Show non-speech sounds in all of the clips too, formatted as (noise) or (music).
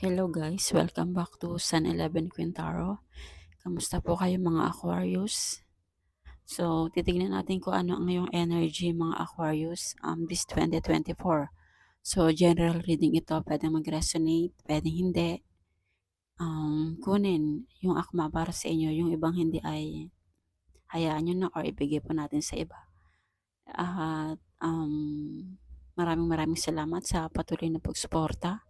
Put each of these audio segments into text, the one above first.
Hello guys, welcome back to Sun 11 Quintaro. Kamusta po kayo mga Aquarius? So, titignan natin kung ano ang iyong energy mga Aquarius um, this 2024. So, general reading ito, pwedeng mag-resonate, pwedeng hindi. Um, kunin yung akma para sa inyo, yung ibang hindi ay hayaan nyo na or ibigay po natin sa iba. At um, maraming maraming salamat sa patuloy na pagsuporta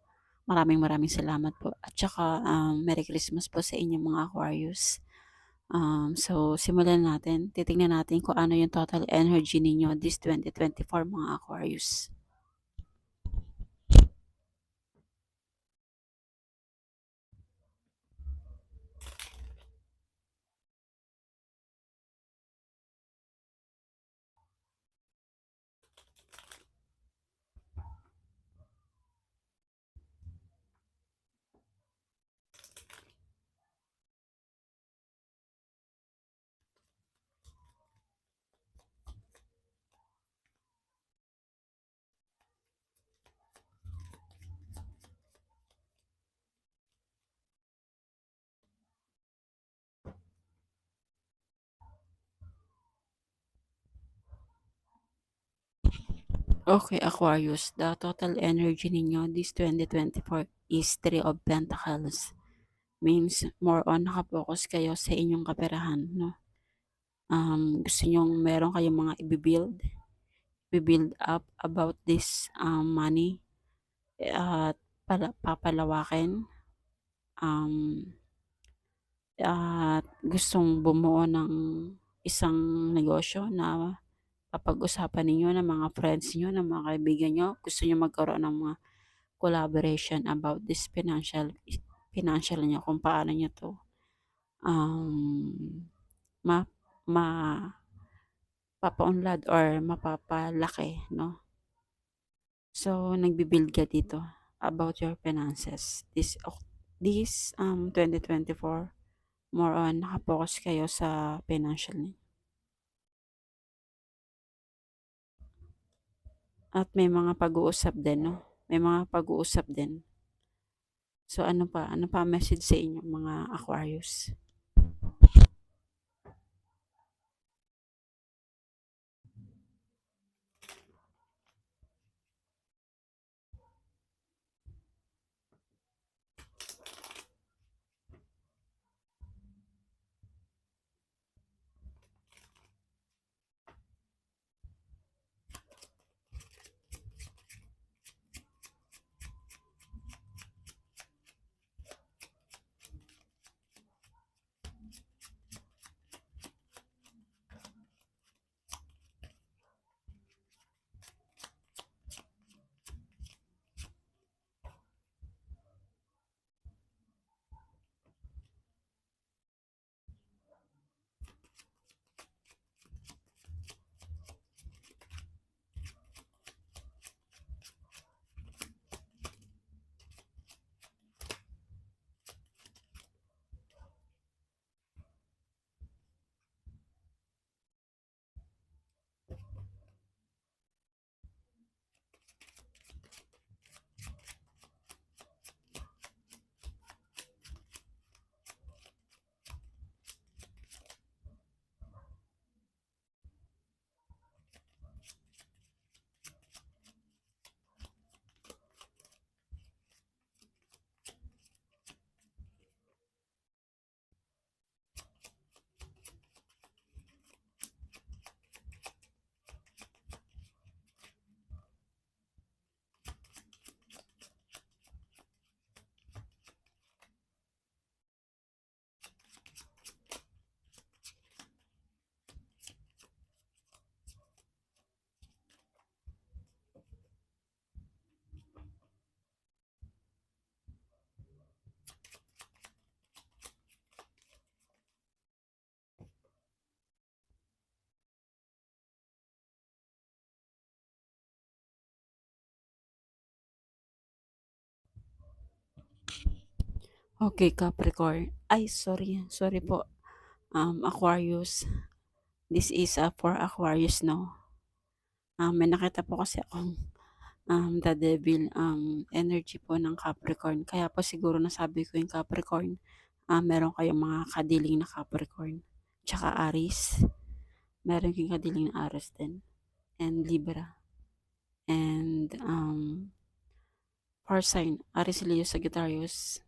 Maraming maraming salamat po. At saka, um, Merry Christmas po sa inyong mga Aquarius. Um, so, simulan natin. Titingnan natin kung ano yung total energy ninyo this 2024 mga Aquarius. Okay, Aquarius, the total energy ninyo this 2024 is 3 of Pentacles. Means, more on nakapokus kayo sa inyong kaperahan, no? Um, gusto nyo meron kayong mga i-build, i-build up about this um, money at uh, papalawakin. Um, at gustong bumuo ng isang negosyo na papag-usapan ninyo ng mga friends niyo, ng mga kaibigan niyo, gusto niyo magkaroon ng mga collaboration about this financial financial niyo kung paano niyo to um, ma, ma papaunlad or mapapalaki, no? So, nagbi-build ka dito about your finances. This this um 2024 more on nakapokus kayo sa financial niyo. At may mga pag-uusap din, no? May mga pag-uusap din. So ano pa? Ano pa message sa inyo mga Aquarius? Okay, Capricorn. Ay, sorry. Sorry po. Um, Aquarius. This is uh, for Aquarius, no? Um, may nakita po kasi akong um, the devil um, energy po ng Capricorn. Kaya po siguro nasabi ko yung Capricorn, uh, meron kayong mga kadiling na Capricorn. Tsaka Aries, meron kayong kadiling na Aries din. And Libra. And um, fire sign, Aries, Leo, Sagittarius.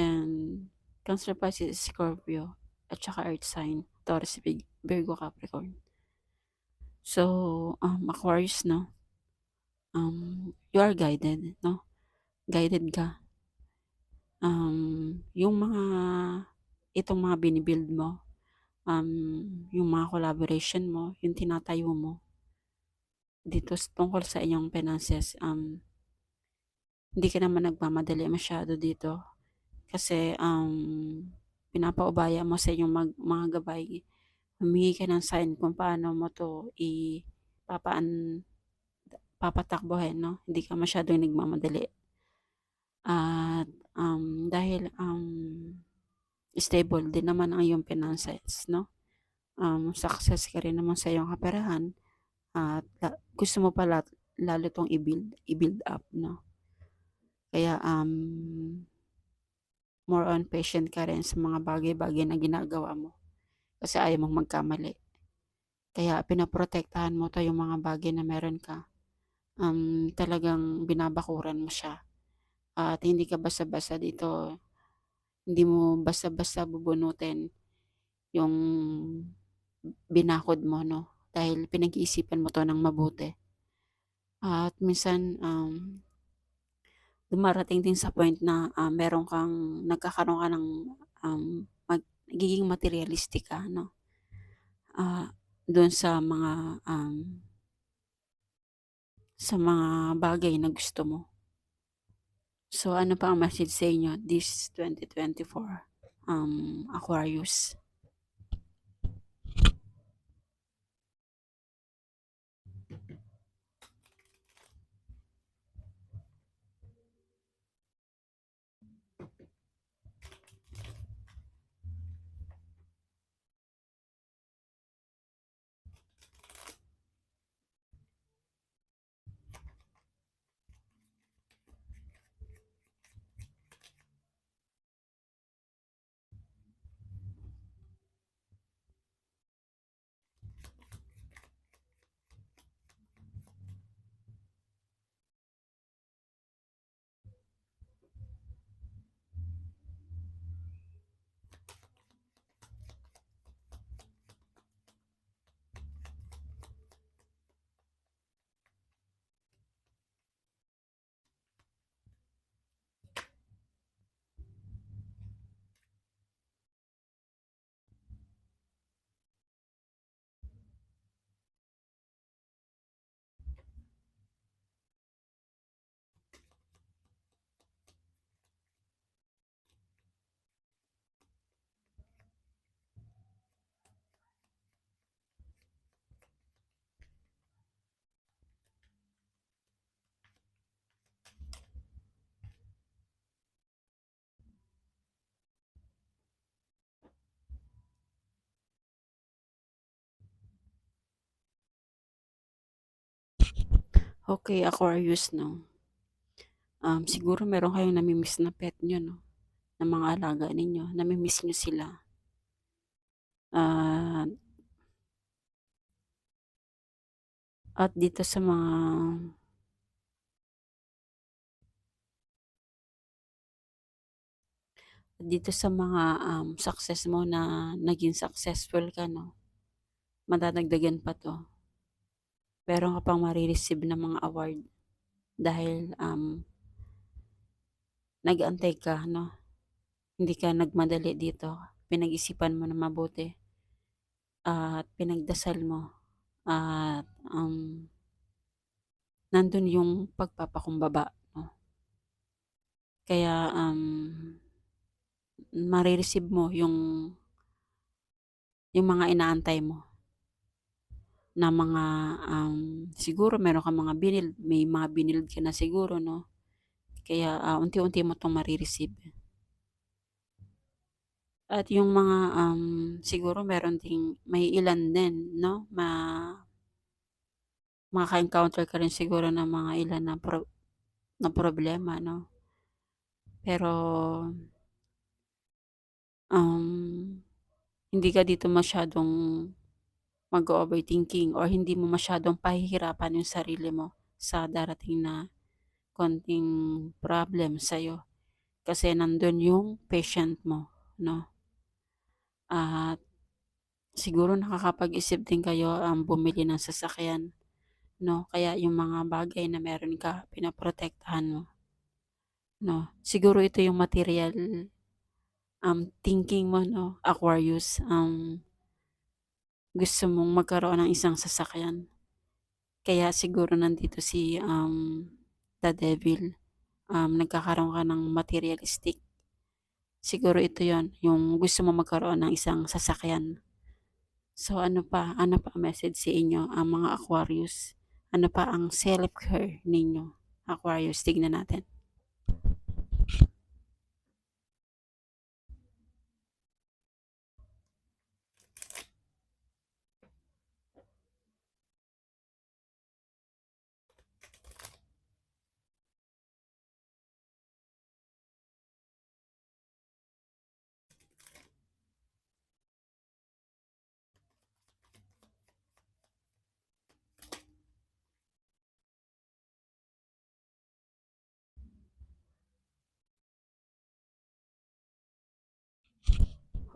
And Cancer, Pisces, Scorpio. At saka Earth sign, Taurus, Virgo, Capricorn. So, um, Aquarius, no? um, you are guided, no? Guided ka. Um, yung mga, itong mga binibuild mo, um, yung mga collaboration mo, yung tinatayo mo, dito tungkol sa inyong finances, um, hindi ka naman nagmamadali masyado dito. Kasi, um, pinapaubaya mo sa inyong mag, mga gabay, humingi ka ng sign kung paano mo to ipapaan papatakbuhin, no? Hindi ka masyadong nagmamadali. At um, dahil um, stable din naman ang iyong finances, no? Um, success ka rin naman sa iyong kaperahan at la, gusto mo pala lalo tong i-build, i-build up, no? Kaya um, more on patient ka rin sa mga bagay-bagay na ginagawa mo kasi ayaw mong magkamali. Kaya pinaprotektahan mo to yung mga bagay na meron ka um, talagang binabakuran mo siya. At hindi ka basta-basta dito, hindi mo basta-basta bubunutin yung binakod mo, no? Dahil pinag-iisipan mo to ng mabuti. At minsan, um, dumarating din sa point na uh, meron kang, nagkakaroon ka ng um, mag, nagiging materialistic ka, no? Uh, doon sa mga um, sa mga bagay na gusto mo. So, ano pa ang message sa inyo this 2024 um, Aquarius? Okay, Aquarius, no? Um, siguro meron kayong namimiss na pet nyo, no? Na mga alaga ninyo. Namimiss nyo sila. Uh, at dito sa mga dito sa mga um, success mo na naging successful ka, no? Madadagdagan pa to meron ka pang marireceive na mga award dahil um, nag-antay ka, no? Hindi ka nagmadali dito. Pinag-isipan mo na mabuti. At pinagdasal mo. At um, nandun yung pagpapakumbaba, no? Kaya um, marireceive mo yung yung mga inaantay mo na mga um, siguro meron ka mga binild, may mga binild ka na siguro, no? Kaya uh, unti-unti mo itong marireceive. At yung mga um, siguro meron ding may ilan din, no? Ma makaka-encounter ka rin siguro ng mga ilan na, pro, na problema, no? Pero, um, hindi ka dito masyadong mag-overthinking or hindi mo masyadong pahihirapan yung sarili mo sa darating na konting problem sa'yo. Kasi nandun yung patient mo, no? At siguro nakakapag-isip din kayo ang um, bumili ng sasakyan, no? Kaya yung mga bagay na meron ka, pinaprotektahan mo, no? Siguro ito yung material um, thinking mo, no? Aquarius, um, gusto mong magkaroon ng isang sasakyan. Kaya siguro nandito si um, the devil. Um, nagkakaroon ka ng materialistic. Siguro ito yon yung gusto mo magkaroon ng isang sasakyan. So ano pa, ano pa message sa inyo ang mga Aquarius? Ano pa ang self-care ninyo? Aquarius, tignan natin.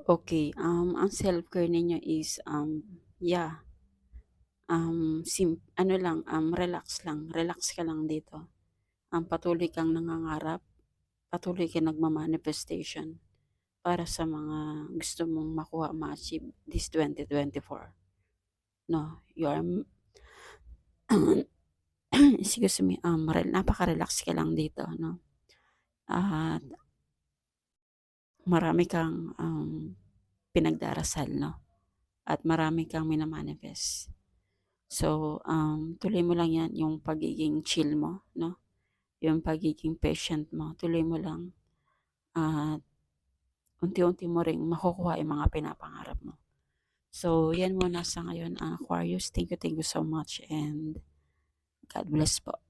Okay, um, ang self-care ninyo is, um, yeah, um, sim ano lang, um, relax lang, relax ka lang dito. Um, patuloy kang nangangarap, patuloy kang nagma-manifestation para sa mga gusto mong makuha, ma-achieve this 2024. No, you are, (coughs) excuse me, um, napaka-relax ka lang dito, no? At marami kang um, pinagdarasal, no? At marami kang minamanifest. So, um, tuloy mo lang yan, yung pagiging chill mo, no? Yung pagiging patient mo, tuloy mo lang. At unti-unti mo ring makukuha yung mga pinapangarap mo. So, yan muna sa ngayon, uh, Aquarius. Thank you, thank you so much and God bless po.